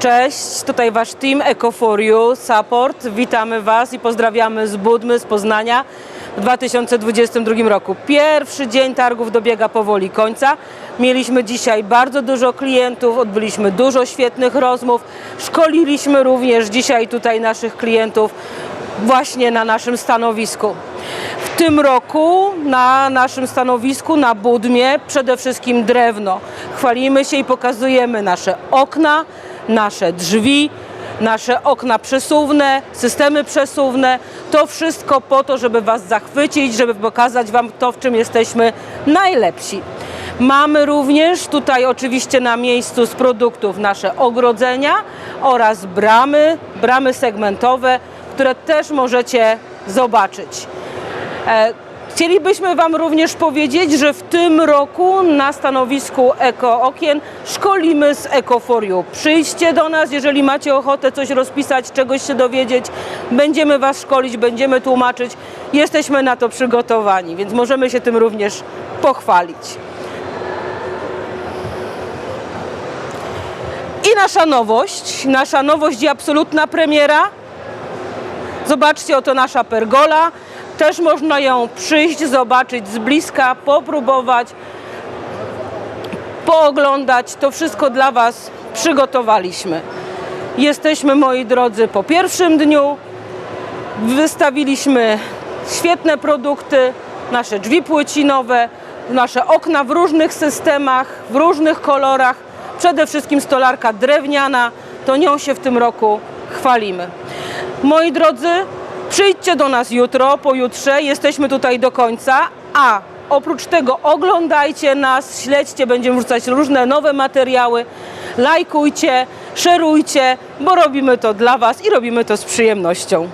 Cześć, tutaj Wasz team Eco4U Support. Witamy Was i pozdrawiamy z Budmy, z Poznania w 2022 roku. Pierwszy dzień targów dobiega powoli końca. Mieliśmy dzisiaj bardzo dużo klientów, odbyliśmy dużo świetnych rozmów. Szkoliliśmy również dzisiaj tutaj naszych klientów właśnie na naszym stanowisku. W tym roku na naszym stanowisku na Budmie przede wszystkim drewno. Chwalimy się i pokazujemy nasze okna, nasze drzwi, nasze okna przesuwne, systemy przesuwne. To wszystko po to, żeby Was zachwycić, żeby pokazać Wam to, w czym jesteśmy najlepsi. Mamy również tutaj oczywiście na miejscu z produktów nasze ogrodzenia oraz bramy, bramy segmentowe, które też możecie zobaczyć. Chcielibyśmy Wam również powiedzieć, że w tym roku na stanowisku Eko Okien szkolimy z Eco4U. Przyjdźcie do nas, jeżeli macie ochotę coś rozpisać, czegoś się dowiedzieć. Będziemy Was szkolić, będziemy tłumaczyć. Jesteśmy na to przygotowani, więc możemy się tym również pochwalić. I nasza nowość, nasza nowość i absolutna premiera. Zobaczcie, oto nasza pergola. Też można ją przyjść, zobaczyć z bliska, popróbować, pooglądać. To wszystko dla Was przygotowaliśmy. Jesteśmy, moi drodzy, po pierwszym dniu. Wystawiliśmy świetne produkty, nasze drzwi płycinowe, nasze okna w różnych systemach, w różnych kolorach. Przede wszystkim stolarka drewniana, to nią się w tym roku chwalimy. Moi drodzy, przyjdźcie do nas jutro, pojutrze, jesteśmy tutaj do końca, a oprócz tego oglądajcie nas, śledźcie, będziemy wrzucać różne nowe materiały, lajkujcie, szerujcie, bo robimy to dla Was i robimy to z przyjemnością.